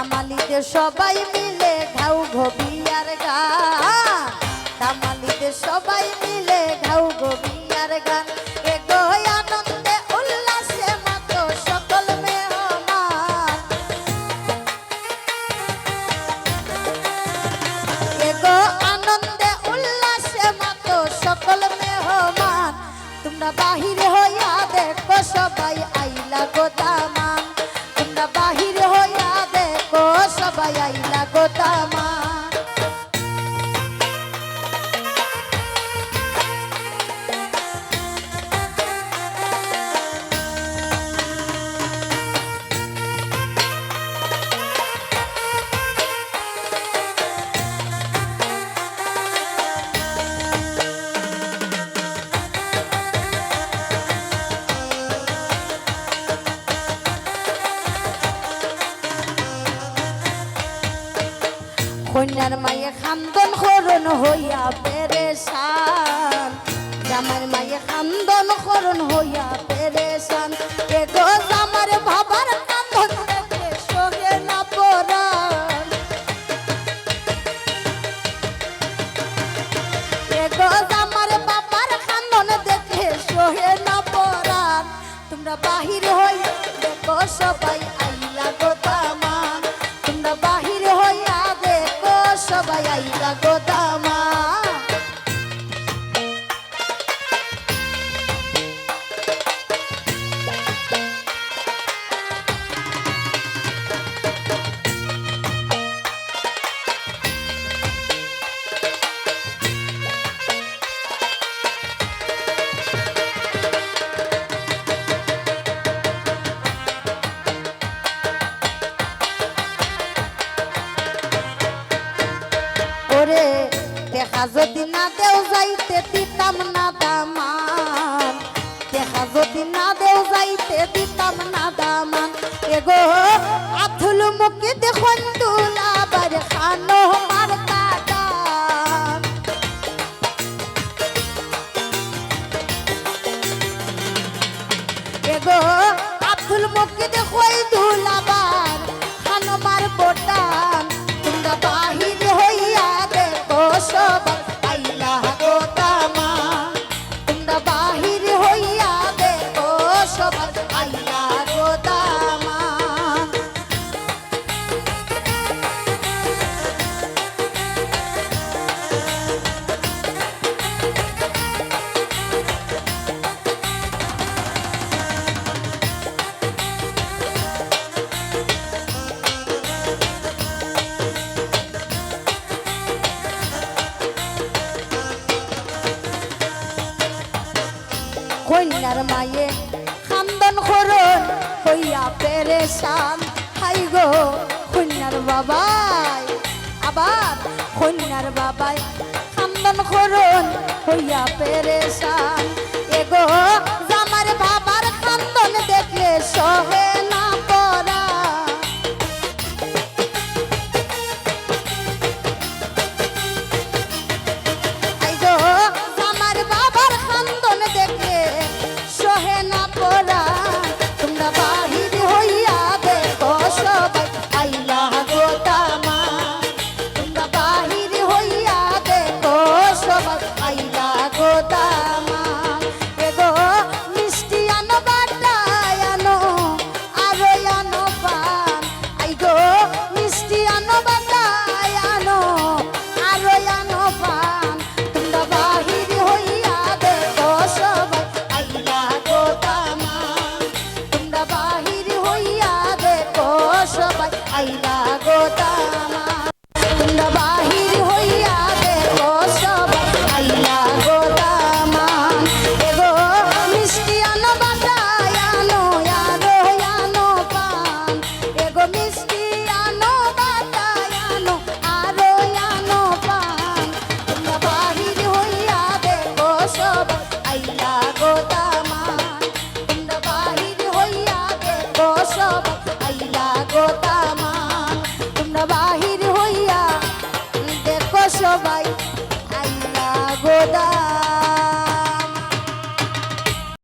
দামালিতে সবাই মিলে ঘাউ ঘবিয়ার গান দামালিতে সবাই মিলে ঘাউ ঘবিয়ার গান এগো আনন্দে, উল্লাসে আইলা গোদামান কন্যার মায়ে খান্দন করণ হইয়া পেরেশান। জামার মায়ে খান্দন করণ হইয়া পেরেশান। বাবার কান্দন বাহির হইয়া দেখো সবাই আইলা গোদামান দেখা যদি না দেও যাইতে দিতাম না দামান। দেখা যদি না দেও যাইতে দিতাম না দামান। এগো আথুল মুখে দেখুন দুলাবার খানো কন্যার মায়ে খান্দন খরণ হইয়া পেরেশান। হাই গো কন্যার বাবাই, আবার কন্যার বাবাই, খান্দন খরণ হইয়া পেরেশান। এগো